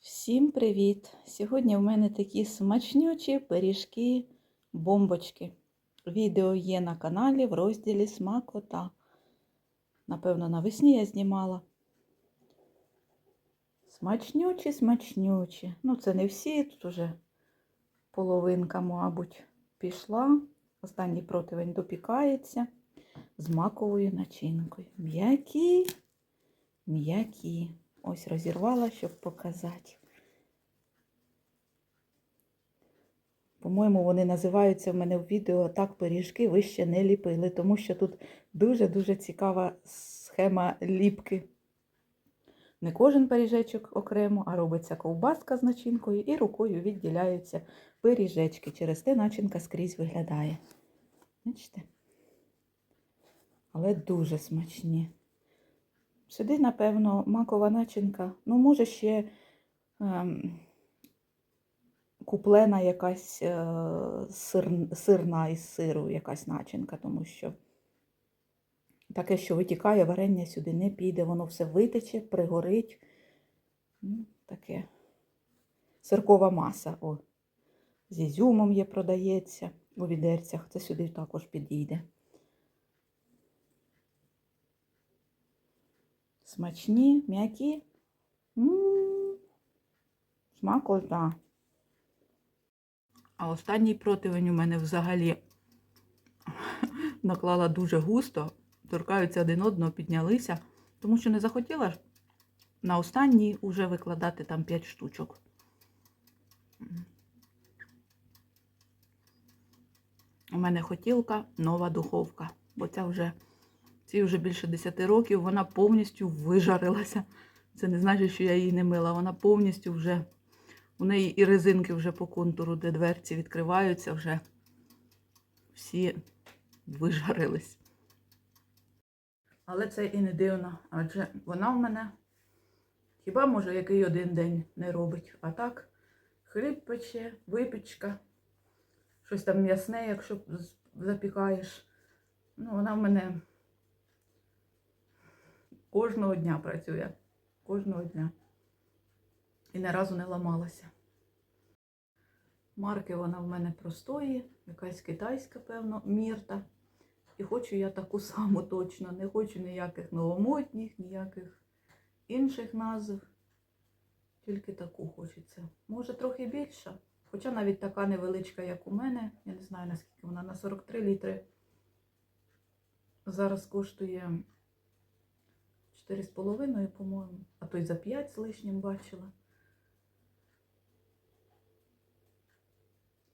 Всім привіт! Сьогодні в мене такі смачнючі пиріжки бомбочки. Відео є на каналі в розділі Смакота. Напевно, навесні я знімала. Смачнючі, смачнючі. Ну, це не всі, тут уже половинка, мабуть, пішла. Останній противень допікається з маковою начинкою. М'які, м'які. Ось розірвала, щоб показати. По-моєму, вони називаються в мене в відео так пиріжки ви ще не ліпили, тому що тут дуже-дуже цікава схема ліпки. Не кожен пиріжечок окремо, а робиться ковбаска з начинкою і рукою відділяються пиріжечки. Через те начинка скрізь виглядає. Бачите? Але дуже смачні. Сюди, напевно, макова начинка. Ну, може, ще ем, куплена якась е, сир, сирна із сиру, якась начинка, тому що таке, що витікає, варення сюди не піде, воно все витече, пригорить. Ну, таке. Сиркова маса. О, з ізюмом є, продається у відерцях. Це сюди також підійде. Смачні, м'які. Смакота. А останній противень у мене взагалі наклала дуже густо, торкаються один одного, піднялися, тому що не захотіла на останній уже викладати там 5 штучок. У мене хотілка, нова духовка, бо ця вже ці вже більше 10 років, вона повністю вижарилася. Це не значить, що я її не мила. Вона повністю вже, у неї і резинки вже по контуру, де дверці відкриваються, вже всі вижарились. Але це і не дивно, адже вона в мене хіба може який один день не робить. А так, хліб пече, випічка, щось там м'ясне, якщо запікаєш. Ну, вона в мене кожного дня працює. Кожного дня. І не разу не ламалася. Марки вона в мене простої, якась китайська, певно, мірта. І хочу я таку саму точно. Не хочу ніяких новомодніх, ніяких інших назв. Тільки таку хочеться. Може, трохи більша. Хоча навіть така невеличка, як у мене. Я не знаю, наскільки вона на 43 літри. Зараз коштує 4,5, по-моєму, а то й за 5 з лишнім бачила.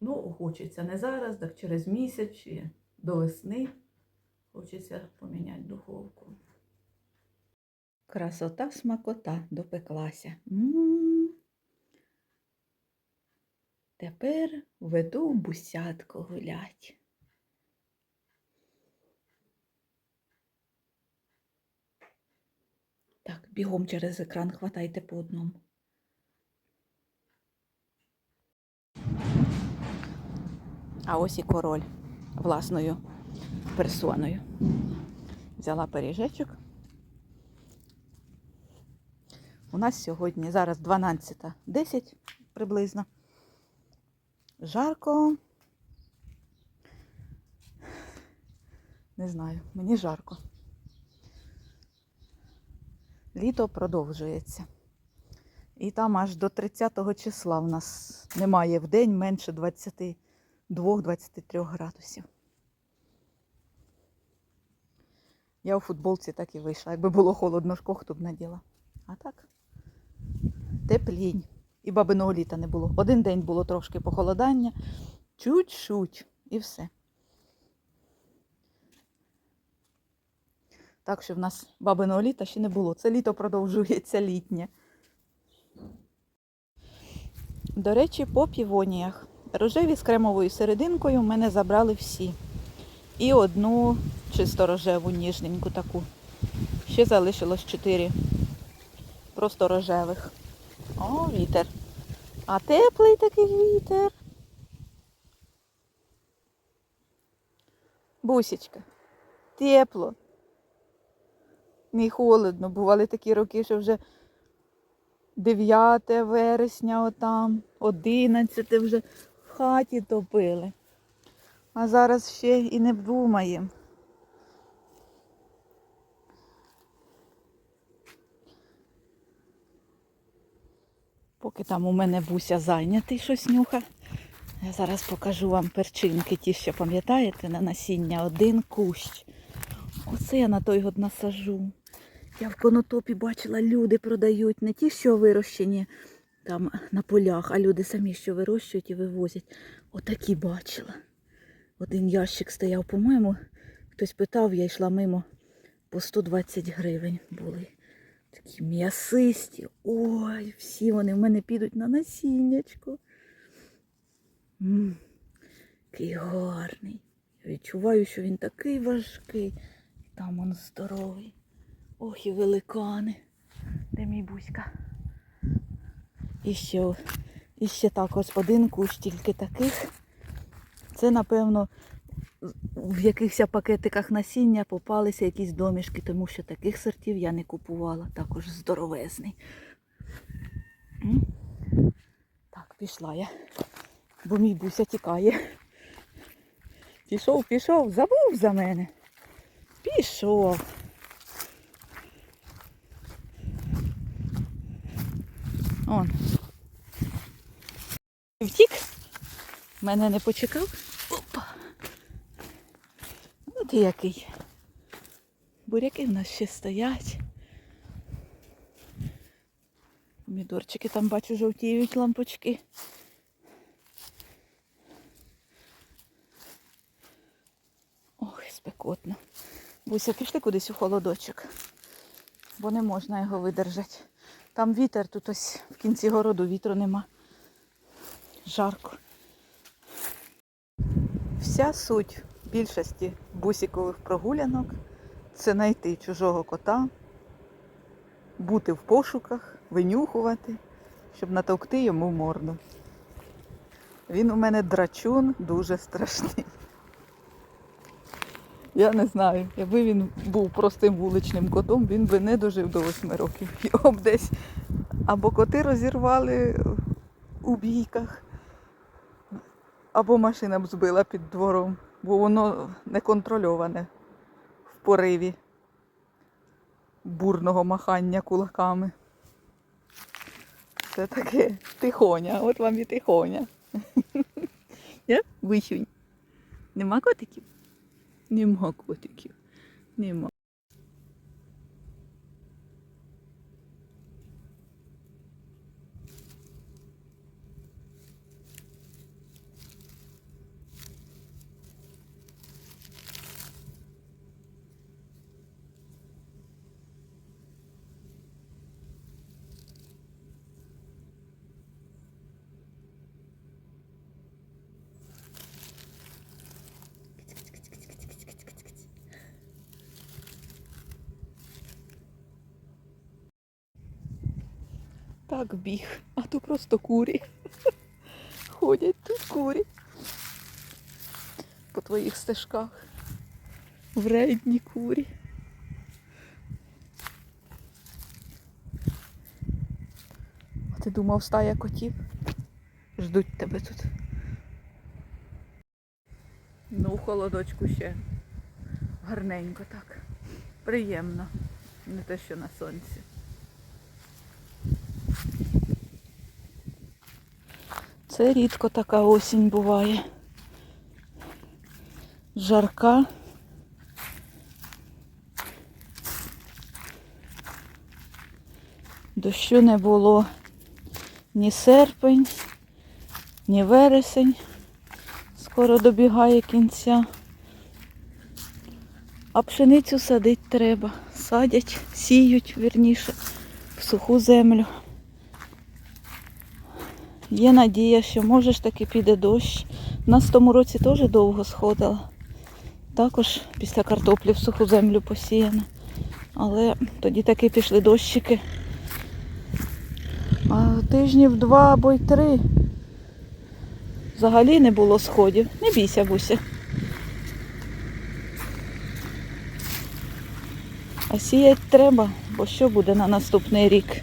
Ну, хочеться не зараз, так через місяць чи до весни. Хочеться поміняти духовку. Красота смакота допеклася. М. Тепер веду бусятку гулять. Так, бігом через екран хватайте по одному. А ось і король власною персоною. Взяла пиріжечок. У нас сьогодні зараз 12.10 приблизно. Жарко. Не знаю, мені жарко. Літо продовжується. І там аж до 30 числа в нас немає в день менше 22-23 градусів. Я у футболці так і вийшла. Якби було холодно, хто б наділа. А так, теплінь. І бабиного літа не було. Один день було трошки похолодання, чуть-чуть і все. Так що в нас бабиного літа ще не було. Це літо продовжується літнє. До речі, по півоніях. Рожеві з кремовою серединкою в мене забрали всі. І одну чисто рожеву, ніжненьку таку. Ще залишилось чотири просто рожевих. О, вітер. А теплий такий вітер. Бусічка, тепло. Не холодно. Бували такі роки, що вже 9 вересня отам, 11 вже в хаті топили. А зараз ще і не думаємо. Поки там у мене буся зайнятий щось нюха. Я зараз покажу вам перчинки, ті, що пам'ятаєте, на насіння один кущ. Оце я на той год насажу. Я в конотопі бачила, люди продають не ті, що вирощені там на полях, а люди самі, що вирощують і вивозять. Отакі бачила. Один ящик стояв, по-моєму, хтось питав, я йшла мимо, по 120 гривень були. Такі м'ясисті. Ой, всі вони в мене підуть на насіннячко. Який гарний. Відчуваю, що він такий важкий. Там він здоровий. Ох і великани. Де мій бузька? І ще, і ще також один кущ тільки таких. Це, напевно, в якихось пакетиках насіння попалися якісь домішки, тому що таких сортів я не купувала. Також здоровезний. Так, пішла я. Бо мій буся тікає. Пішов, пішов, забув за мене. Пішов. Он. Втік. Мене не почекав. Опа. От і який. Буряки в нас ще стоять. Помідорчики там бачу жовтіють лампочки. Ох, спекотно. Буся, пішли кудись у холодочок, бо не можна його видержати. Там вітер, тут ось в кінці городу вітру нема. Жарко. Вся суть більшості бусікових прогулянок це знайти чужого кота, бути в пошуках, винюхувати, щоб натовкти йому морду. Він у мене драчун дуже страшний. Я не знаю, якби він був простим вуличним котом, він би не дожив до восьми років. Його б десь або коти розірвали у бійках, або машина б збила під двором, бо воно неконтрольоване в пориві бурного махання кулаками. Це таке тихоня, от вам і тихоня. Я? Вищунь. Нема котиків? Нема котиків. Нема. Так біг, а то просто курі. Ходять тут курі. По твоїх стежках. Вредні курі. А ти думав, стая котів? Ждуть тебе тут. Ну, в холодочку ще. Гарненько так. Приємно. Не те, що на сонці. Це рідко така осінь буває. Жарка. Дощу не було ні серпень, ні вересень. Скоро добігає кінця. А пшеницю садити треба. Садять, сіють, вірніше, в суху землю. Є надія, що може ж таки піде дощ. У нас в тому році теж довго сходила. Також після картоплі в суху землю посіяна. Але тоді таки пішли дощики. А тижнів два або й три. Взагалі не було сходів. Не бійся, Буся. А сіять треба, бо що буде на наступний рік?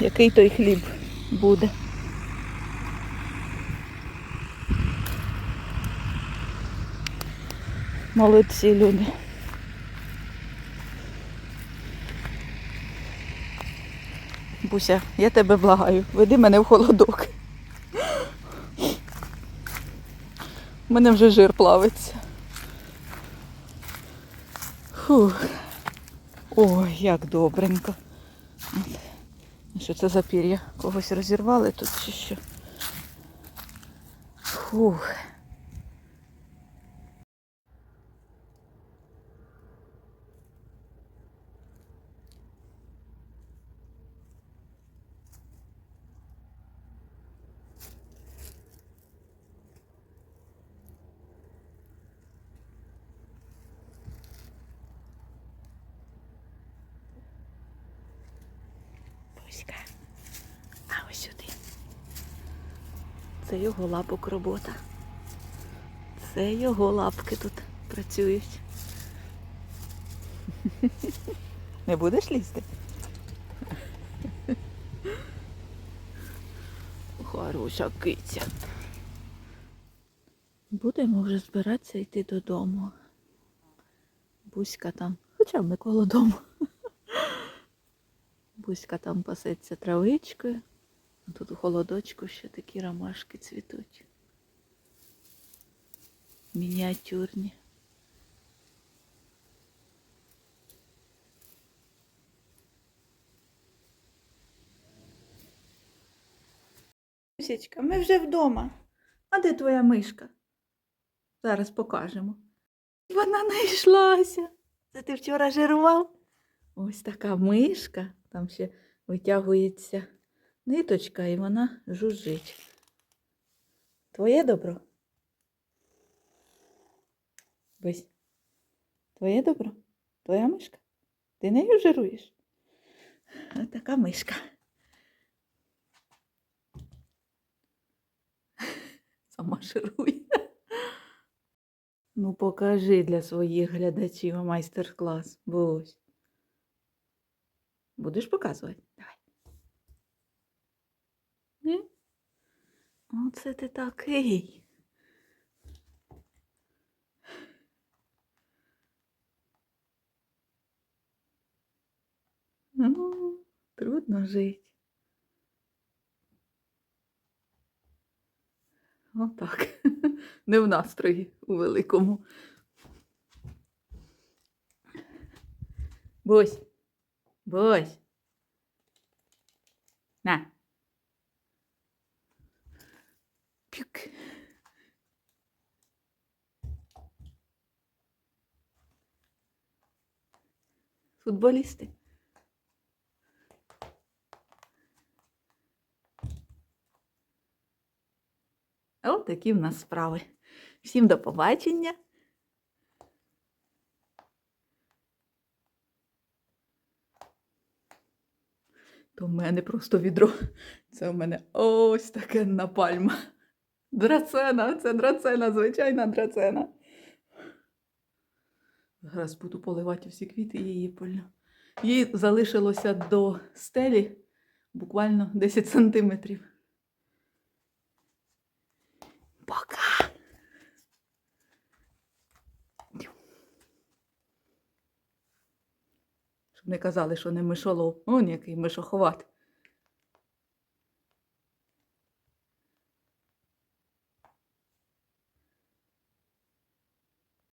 який той хліб буде. Молодці люди. Буся, я тебе благаю, веди мене в холодок. У мене вже жир плавиться. Фух. Ой, як добренько. Що це за пір'я? Когось розірвали тут чи що? Фух. Буська. А ось сюди. Це його лапок робота. Це його лапки тут працюють. Не будеш лізти? Хороша киця. Будемо вже збиратися йти додому. Буська там, хоча б не коло дому. Буська там пасеться травичкою. А Тут у холодочку ще такі ромашки цвітуть. Мініатюрні. Бусечка, ми вже вдома. А де твоя мишка? Зараз покажемо. Вона знайшлася. Це ти вчора жирував? Ось така мишка. Там ще витягується ниточка і вона жужжить. Твоє добро? Бись. Твоє добро? Твоя мишка? Ти нею жируєш? Ось така мишка. Сама жирує. Ну, покажи для своїх глядачів майстер-клас. Бусь. Будеш показувати? Давай. Ні? Оце ти такий. Ну, трудно жити. Отак. Не в настрої у великому. Бось. Бось. На. Пюк. Футболісти. От такі в нас справи. Всім до побачення. То в мене просто відро. Це в мене ось таке напальма. Драцена, це драцена, звичайна драцена. Зараз буду поливати всі квіти її пильно. Їй залишилося до стелі буквально 10 сантиметрів. Пока. Не казали, що не мишолов. Он який мишоховат.